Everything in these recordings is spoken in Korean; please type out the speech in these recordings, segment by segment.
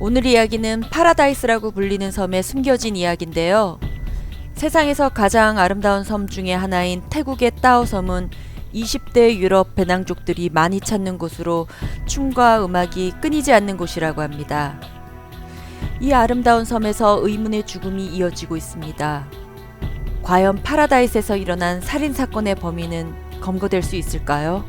오늘 이야기는 파라다이스라고 불리는 섬에 숨겨진 이야기인데요. 세상에서 가장 아름다운 섬 중에 하나인 태국의 따오 섬은 20대 유럽 배낭족들이 많이 찾는 곳으로 춤과 음악이 끊이지 않는 곳이라고 합니다. 이 아름다운 섬에서 의문의 죽음이 이어지고 있습니다. 과연 파라다이스에서 일어난 살인 사건의 범인은 검거될 수 있을까요?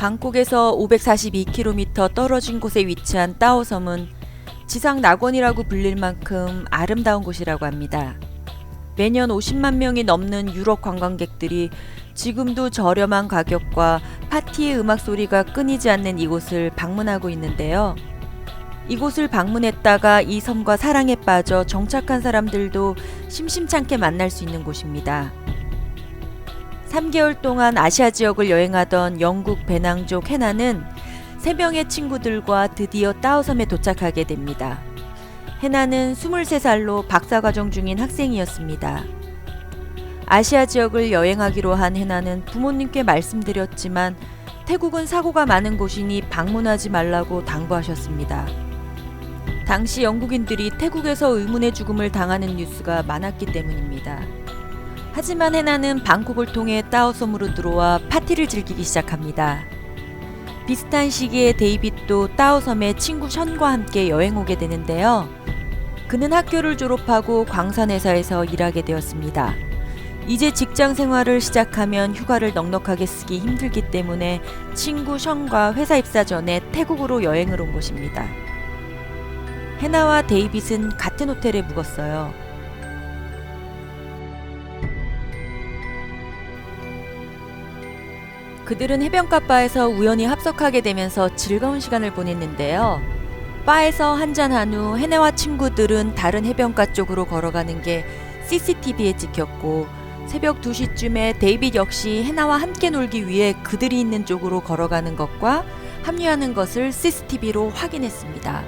방콕에서 542km 떨어진 곳에 위치한 따오섬은 지상 낙원이라고 불릴 만큼 아름다운 곳이라고 합니다. 매년 50만 명이 넘는 유럽 관광객들이 지금도 저렴한 가격과 파티의 음악 소리가 끊이지 않는 이곳을 방문하고 있는데요. 이곳을 방문했다가 이 섬과 사랑에 빠져 정착한 사람들도 심심찮게 만날 수 있는 곳입니다. 3개월 동안 아시아 지역을 여행하던 영국 배낭족 해나는 3명의 친구들과 드디어 따오섬에 도착하게 됩니다. 해나는 23살로 박사과정 중인 학생이었습니다. 아시아 지역을 여행하기로 한 해나는 부모님께 말씀드렸지만 태국은 사고가 많은 곳이니 방문하지 말라고 당부하셨습니다. 당시 영국인들이 태국에서 의문의 죽음을 당하는 뉴스가 많았기 때문입니다. 하지만 해나는 방콕을 통해 따오섬으로 들어와 파티를 즐기기 시작합니다. 비슷한 시기에 데이빗도 따오섬에 친구 션과 함께 여행 오게 되는데요. 그는 학교를 졸업하고 광산회사에서 일하게 되었습니다. 이제 직장 생활을 시작하면 휴가를 넉넉하게 쓰기 힘들기 때문에 친구 션과 회사 입사 전에 태국으로 여행을 온 것입니다. 해나와 데이빗은 같은 호텔에 묵었어요. 그들은 해변가 바에서 우연히 합석하게 되면서 즐거운 시간을 보냈는데요. 바에서 한잔한 후 해내와 친구들은 다른 해변가 쪽으로 걸어가는 게 CCTV에 찍혔고 새벽 2시쯤에 데이빗 역시 해나와 함께 놀기 위해 그들이 있는 쪽으로 걸어가는 것과 합류하는 것을 CCTV로 확인했습니다.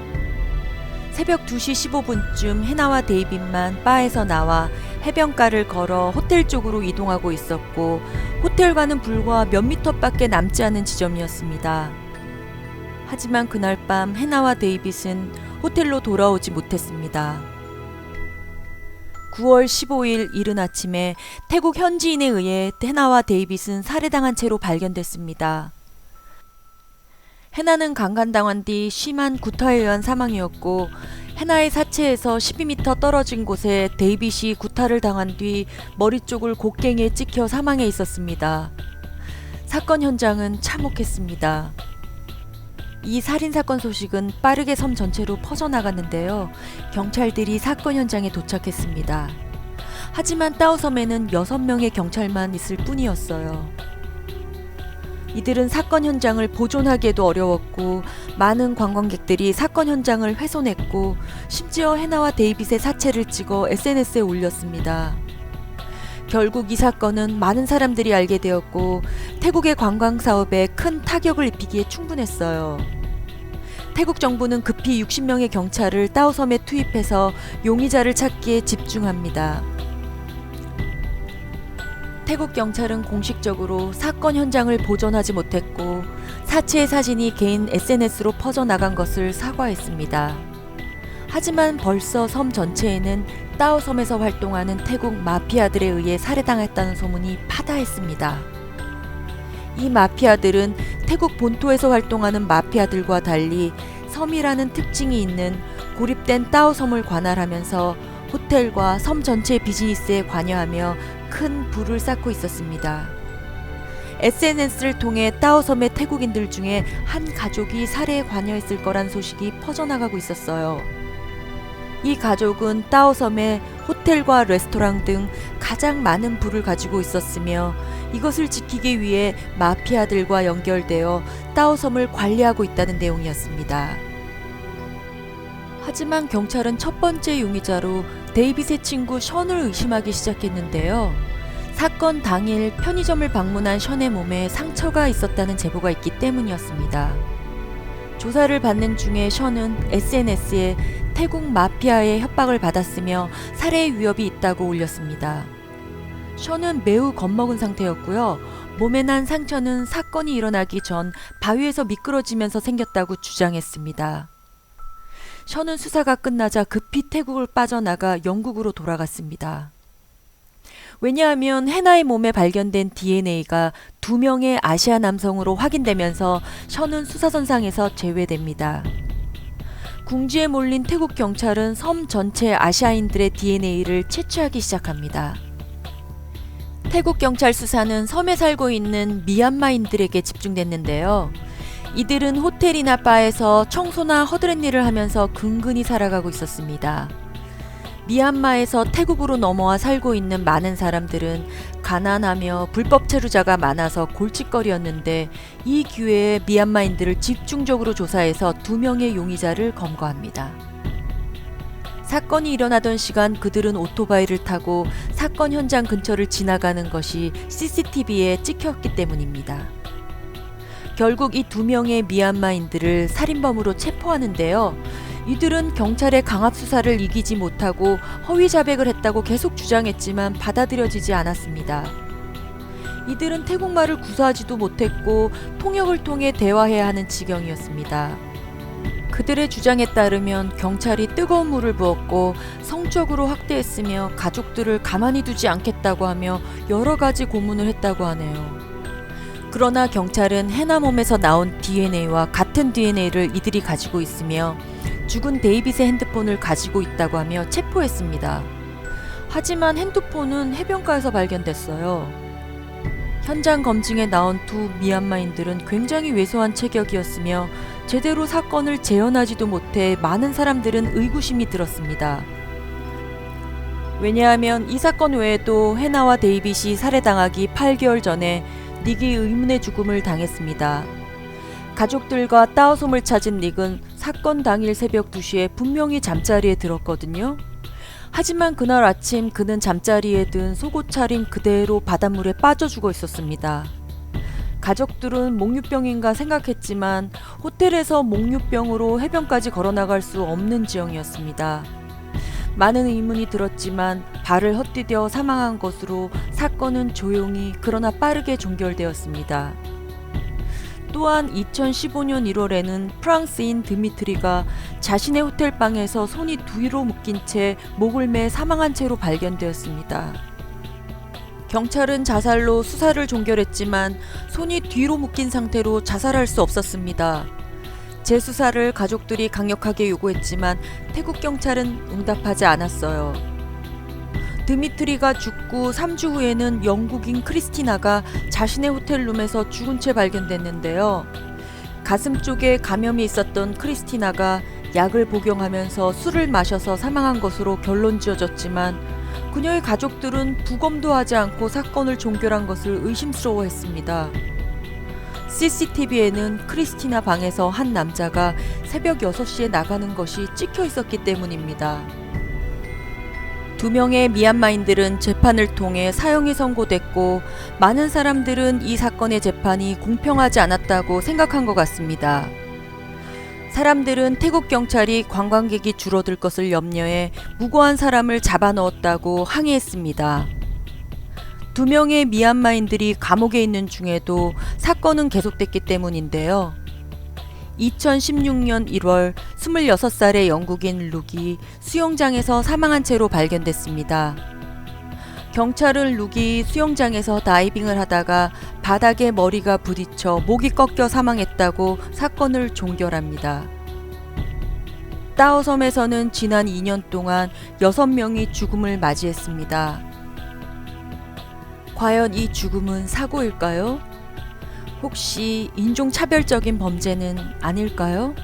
새벽 2시 15분쯤 해나와 데이빗만 바에서 나와 해변가를 걸어 호텔 쪽으로 이동하고 있었고 호텔과는 불과 몇 미터밖에 남지 않은 지점이었습니다. 하지만 그날 밤 해나와 데이빗은 호텔로 돌아오지 못했습니다. 9월 15일 이른 아침에 태국 현지인에 의해 해나와 데이빗은 살해당한 채로 발견됐습니다. 해나는 강간당한 뒤 심한 구타에 의한 사망이었고 해나의 사체에서 12m 떨어진 곳에 데이빗이 구타를 당한 뒤 머리 쪽을 곡괭이에 찍혀 사망해 있었습니다. 사건 현장은 참혹했습니다. 이 살인 사건 소식은 빠르게 섬 전체로 퍼져나갔는데요. 경찰들이 사건 현장에 도착했습니다. 하지만 따오섬에는 6명의 경찰만 있을 뿐이었어요. 이들은 사건 현장을 보존하기에도 어려웠고 많은 관광객들이 사건 현장을 훼손했고 심지어 해나와 데이빗의 사체를 찍어 SNS에 올렸습니다. 결국 이 사건은 많은 사람들이 알게 되었고 태국의 관광 사업에 큰 타격을 입히기에 충분했어요. 태국 정부는 급히 60명의 경찰을 따오섬에 투입해서 용의자를 찾기에 집중합니다. 태국 경찰은 공식적으로 사건 현장을 보존하지 못했고 사체의 사진이 개인 SNS로 퍼져나간 것을 사과했습니다. 하지만 벌써 섬 전체에는 따오섬에서 활동하는 태국 마피아들에 의해 살해당했다는 소문이 파다했습니다. 이 마피아들은 태국 본토에서 활동하는 마피아들과 달리 섬이라는 특징이 있는 고립된 따오섬을 관할하면서 호텔과 섬 전체 비즈니스에 관여하며 큰 부를 쌓고 있었습니다. SNS를 통해 따오섬의 태국인들 중에 한 가족이 살해에 관여했을 거란 소식이 퍼져나가고 있었어요. 이 가족은 따오섬의 호텔과 레스토랑 등 가장 많은 부를 가지고 있었으며 이것을 지키기 위해 마피아들과 연결되어 따오섬을 관리하고 있다는 내용이었습니다. 하지만 경찰은 첫 번째 용의자로 데이빗의 친구 션을 의심하기 시작했는데요. 사건 당일 편의점을 방문한 션의 몸에 상처가 있었다는 제보가 있기 때문이었습니다. 조사를 받는 중에 션은 SNS에 태국 마피아의 협박을 받았으며 살해 위협이 있다고 올렸습니다. 션은 매우 겁먹은 상태였고요. 몸에 난 상처는 사건이 일어나기 전 바위에서 미끄러지면서 생겼다고 주장했습니다. 션은 수사가 끝나자 급히 태국을 빠져나가 영국으로 돌아갔습니다. 왜냐하면 해나의 몸에 발견된 DNA가 두 명의 아시아 남성으로 확인되면서 션은 수사선상에서 제외됩니다. 궁지에 몰린 태국 경찰은 섬 전체 아시아인들의 DNA를 채취하기 시작합니다. 태국 경찰 수사는 섬에 살고 있는 미얀마인들에게 집중됐는데요. 이들은 호텔이나 바에서 청소나 허드렛 일을 하면서 근근히 살아가고 있었습니다. 미얀마에서 태국으로 넘어와 살고 있는 많은 사람들은 가난하며 불법 체류자가 많아서 골칫거리였는데 이 기회에 미얀마인들을 집중적으로 조사해서 두 명의 용의자를 검거합니다. 사건이 일어나던 시간 그들은 오토바이를 타고 사건 현장 근처를 지나가는 것이 CCTV에 찍혔기 때문입니다. 결국 이 두 명의 미얀마인들을 살인범으로 체포하는데요. 이들은 경찰의 강압 수사를 이기지 못하고 허위 자백을 했다고 계속 주장했지만 받아들여지지 않았습니다. 이들은 태국말을 구사하지도 못했고 통역을 통해 대화해야 하는 지경이었습니다. 그들의 주장에 따르면 경찰이 뜨거운 물을 부었고 성적으로 학대했으며 가족들을 가만히 두지 않겠다고 하며 여러 가지 고문을 했다고 하네요. 그러나 경찰은 해나 몸에서 나온 DNA와 같은 DNA를 이들이 가지고 있으며 죽은 데이빗의 핸드폰을 가지고 있다고 하며 체포했습니다. 하지만 핸드폰은 해변가에서 발견됐어요. 현장 검증에 나온 두 미얀마인들은 굉장히 왜소한 체격이었으며 제대로 사건을 재현하지도 못해 많은 사람들은 의구심이 들었습니다. 왜냐하면 이 사건 외에도 해나와 데이빗이 살해당하기 8개월 전에 닉이 의문의 죽음을 당했습니다. 가족들과 따오솜을 찾은 닉은 사건 당일 새벽 2시에 분명히 잠자리에 들었거든요. 하지만 그날 아침 그는 잠자리에 든 속옷 차림 그대로 바닷물에 빠져 죽어 있었습니다. 가족들은 목류병인가 생각했지만 호텔에서 목류병으로 해변까지 걸어 나갈 수 없는 지형이었습니다. 많은 의문이 들었지만 발을 헛디뎌 사망한 것으로 사건은 조용히 그러나 빠르게 종결되었습니다. 또한 2015년 1월에는 프랑스인 드미트리가 자신의 호텔방에서 손이 뒤로 묶인 채 목을 매 사망한 채로 발견되었습니다. 경찰은 자살로 수사를 종결했지만 손이 뒤로 묶인 상태로 자살할 수 없었습니다. 재수사를 가족들이 강력하게 요구했지만 태국 경찰은 응답하지 않았어요. 드미트리가 죽고 3주 후에는 영국인 크리스티나가 자신의 호텔룸에서 죽은 채 발견됐는데요. 가슴 쪽에 감염이 있었던 크리스티나가 약을 복용하면서 술을 마셔서 사망한 것으로 결론 지어졌지만 그녀의 가족들은 부검도 하지 않고 사건을 종결한 것을 의심스러워했습니다. CCTV에는 크리스티나 방에서 한 남자가 새벽 6시에 나가는 것이 찍혀 있었기 때문입니다. 두 명의 미얀마인들은 재판을 통해 사형이 선고됐고 많은 사람들은 이 사건의 재판이 공평하지 않았다고 생각한 것 같습니다. 사람들은 태국 경찰이 관광객이 줄어들 것을 염려해 무고한 사람을 잡아 넣었다고 항의했습니다. 두 명의 미얀마인들이 감옥에 있는 중에도 사건은 계속됐기 때문인데요. 2016년 1월 26살의 영국인 룩이 수영장에서 사망한 채로 발견됐습니다. 경찰은 룩이 수영장에서 다이빙을 하다가 바닥에 머리가 부딪혀 목이 꺾여 사망했다고 사건을 종결합니다. 따오섬에서는 지난 2년 동안 6명이 죽음을 맞이했습니다. 과연 이 죽음은 사고일까요? 혹시 인종차별적인 범죄는 아닐까요?